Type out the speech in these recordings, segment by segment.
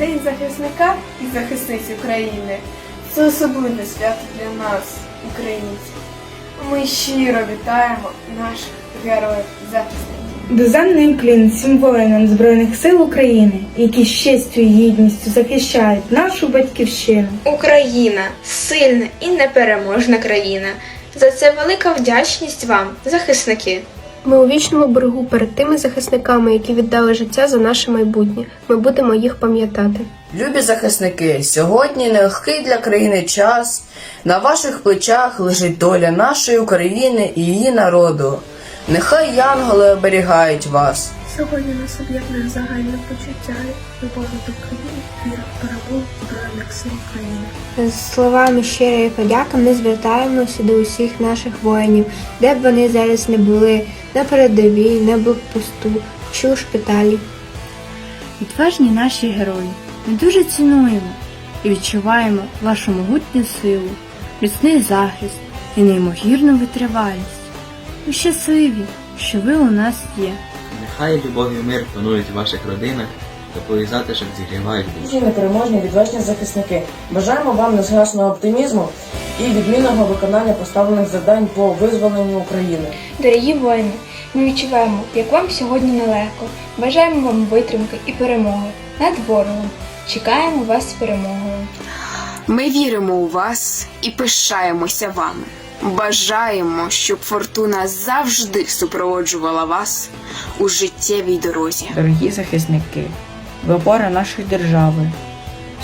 День захисника і захисниць України це особливе свято для нас, українців. Ми щиро вітаємо наших героїв-захисників. Безземний уклін всім воїнам Збройних сил України, які з честю і гідністю захищають нашу батьківщину. Україна сильна і непереможна країна. За це велика вдячність вам, захисники. Ми у вічному боргу перед тими захисниками, які віддали життя за наше майбутнє. Ми будемо їх пам'ятати. Любі захисники, сьогодні нелегкий для країни час. На ваших плечах лежить доля нашої України і її народу. Нехай янголи оберігають вас. Сьогодні нас об'єднує загальне почуття любові до країни, віра в перемогу Збройних сил України. З словами щирої подяки ми звертаємося до усіх наших воїнів, де б вони зараз не були, на передовій, на блокпосту чи у шпиталі. Відважні наші герої. Ми дуже цінуємо і відчуваємо вашу могутню силу, міцний захист і неймовірну витривалість. Ми щасливі, що ви у нас є. Нехай любов і мир панують в ваших родинах, тепло і затишок зігрівають душу. Непереможні відважні захисники. Бажаємо вам незгасного оптимізму і відмінного виконання поставлених завдань по визволенню України. Дорогі воїни, ми відчуваємо, як вам сьогодні нелегко. Бажаємо вам витримки і перемоги над ворогом. Чекаємо вас з перемогою. Ми віримо у вас і пишаємося вами. Бажаємо, щоб фортуна завжди супроводжувала вас у життєвій дорозі. Дорогі захисники, ви опора нашої держави,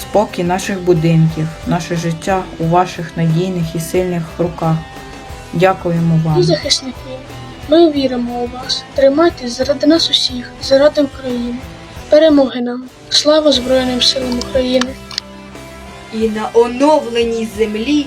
спокій наших будинків, наше життя у ваших надійних і сильних руках. Дякуємо вам. І захисники, ми віримо у вас. Тримайтесь заради нас усіх, заради України. Перемоги нам! Слава Збройним силам України! І на оновленій землі